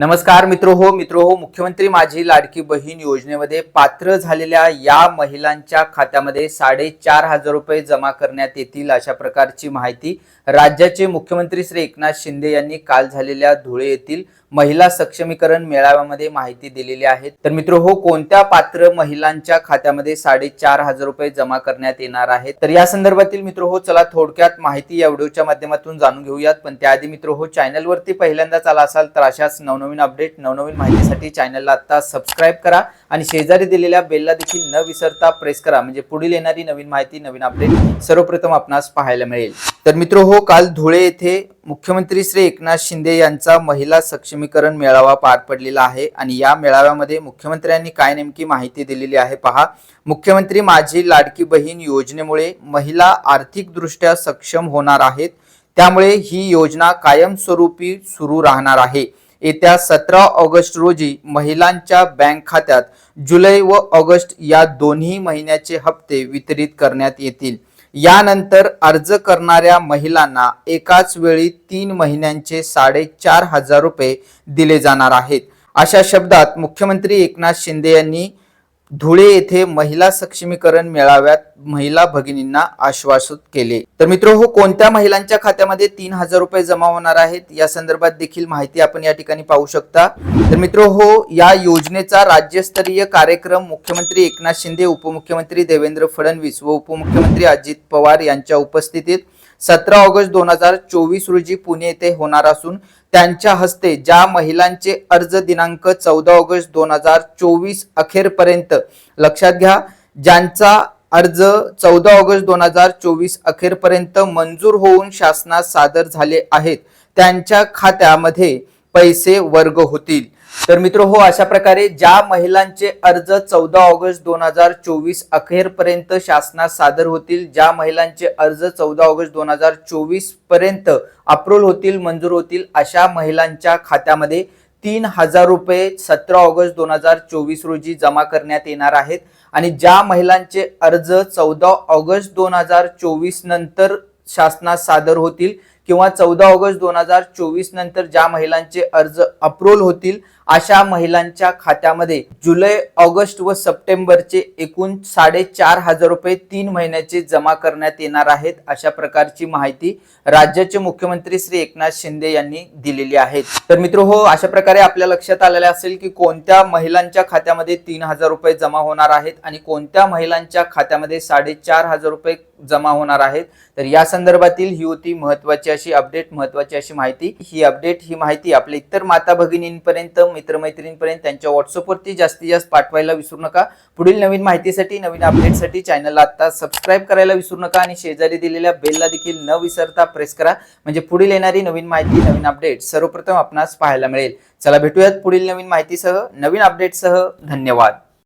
नमस्कार मित्र हो मित्र हो मुख्यमंत्री माझी लाडकी बहीण योजनेमध्ये पात्र झालेल्या या महिलांच्या खात्यामध्ये साडेचार हजार रुपये जमा करण्यात येतील अशा प्रकारची माहिती राज्याचे मुख्यमंत्री श्री एकनाथ शिंदे यांनी काल झालेल्या धुळे येथील महिला सक्षमीकरण मेळाव्यामध्ये माहिती दिलेली आहे. तर मित्र हो कोणत्या पात्र महिलांच्या खात्यामध्ये साडेचार हजार रुपये जमा करण्यात येणार आहेत? तर या संदर्भातील मित्र हो चला थोडक्यात माहिती या व्हिडिओच्या माध्यमातून जाणून घेऊयात. पण त्याआधी मित्र हो चॅनलवरती पहिल्यांदाच आला असाल तर अशाच नवनवीन अपडेट नवनवीन माहितीसाठी चॅनलला आता सबस्क्राईब करा. आणि शेजारी दिलेल्या बेलला देखील न विसरता प्रेस करा. म्हणजे पुढील येणारी नवीन माहिती नवीन अपडेट सर्वप्रथम आपणास पाहायला मिळेल. तर मित्र हो काल धुळे येथे मुख्यमंत्री श्री एकनाथ शिंदे यांचा महिला सक्षमीकरण मेळावा पार पडलेला आहे. आणि या मेळाव्यामध्ये मुख्यमंत्र्यांनी काय नेमकी माहिती दिलेली आहे पहा. मुख्यमंत्री माझी लाडकी बहीण योजनेमुळे महिला आर्थिकदृष्ट्या सक्षम होणार आहेत. त्यामुळे ही योजना कायमस्वरूपी सुरू राहणार आहे. येत्या सतरा ऑगस्ट रोजी महिलांच्या बँक खात्यात जुलै व ऑगस्ट या दोन्ही महिन्याचे हप्ते वितरित करण्यात येतील. यानंतर अर्ज करणाऱ्या महिलांना एकाच वेळी तीन महिन्यांचे साडेचार हजार रुपये दिले जाणार आहेत. अशा शब्दात मुख्यमंत्री एकनाथ शिंदे यांनी धुळे येथे महिला सक्षमीकरण मेळाव्यात महिला भगिनींना आश्वासित केले. तर मित्र हो कोणत्या महिलांच्या खात्यामध्ये तीन हजार रुपये जमा होणार आहेत या संदर्भात देखील माहिती आपण या ठिकाणी पाहू शकता. तर मित्र हो या योजनेचा राज्यस्तरीय कार्यक्रम मुख्यमंत्री एकनाथ शिंदे उपमुख्यमंत्री देवेंद्र फडणवीस व उपमुख्यमंत्री अजित पवार यांच्या उपस्थितीत सतरा ऑगस्ट दोन हजार चोवीस रोजी पुणे येथे होणार असून त्यांच्या हस्ते ज्या महिलांचे अर्ज दिनांक चौदा ऑगस्ट दोन हजार चोवीस अखेरपर्यंत लक्षात घ्या ज्यांचा अर्ज चौदा ऑगस्ट दोन हजार चोवीस अखेरपर्यंत मंजूर होऊन शासनात सादर झाले आहेत त्यांच्या खात्यामध्ये पैसे वर्ग होतील. तर मित्र हो अशा प्रकारे ज्या महिलांचे अर्ज चौदा ऑगस्ट दोन हजार चोवीस अखेरपर्यंत शासनात सादर होतील ज्या महिलांचे अर्ज चौदा ऑगस्ट दोन हजार चोवीसपर्यंत अप्रूव्ह होतील मंजूर होतील अशा महिलांच्या खात्यामध्ये तीन हजार रुपये सतरा ऑगस्ट दोन हजार चोवीस रोजी जमा करण्यात येणार आहेत. आणि ज्या महिलांचे अर्ज चौदा ऑगस्ट दोन हजार चोवीस नंतर शासनात सादर होतील किंवा चौदा ऑगस्ट दोन हजार चोवीस नंतर ज्या महिलांचे अर्ज अप्रूव्ह होतील अशा महिलांच्या खात्यामध्ये जुलै ऑगस्ट व सप्टेंबरचे एकूण साडेचार हजार रुपये तीन महिन्याचे जमा करण्यात येणार आहेत अशा प्रकारची माहिती राज्याचे मुख्यमंत्री श्री एकनाथ शिंदे यांनी दिलेली आहे. तर मित्र हो अशा प्रकारे आपल्या लक्षात आलेले असेल की कोणत्या महिलांच्या खात्यामध्ये तीन हजार रुपये जमा होणार आहेत आणि कोणत्या महिलांच्या खात्यामध्ये साडेचार हजार रुपये जमा होणार आहेत तर या संदर्भातील ही होती महत्वाची अशी अपडेट महत्वाची अशी माहिती. ही अपडेट ही माहिती आपल्या इतर माता भगिनींपर्यंत मित्रमैत्रिणींपर्यंत त्यांच्या व्हॉट्सअपवरती जास्तीत जास्त पाठवायला विसरू नका. पुढील नवीन माहितीसाठी नवीन अपडेटसाठी चॅनलला आता सबस्क्राईब करायला विसरू नका आणि शेजारी दिलेल्या बेलला देखील न विसरता प्रेस करा. म्हणजे पुढील येणारी नवीन माहिती नवीन अपडेट सर्वप्रथम आपणास पाहायला मिळेल. चला भेटूयात पुढील नवीन माहितीसह. नवीन अपडेटसह धन्यवाद.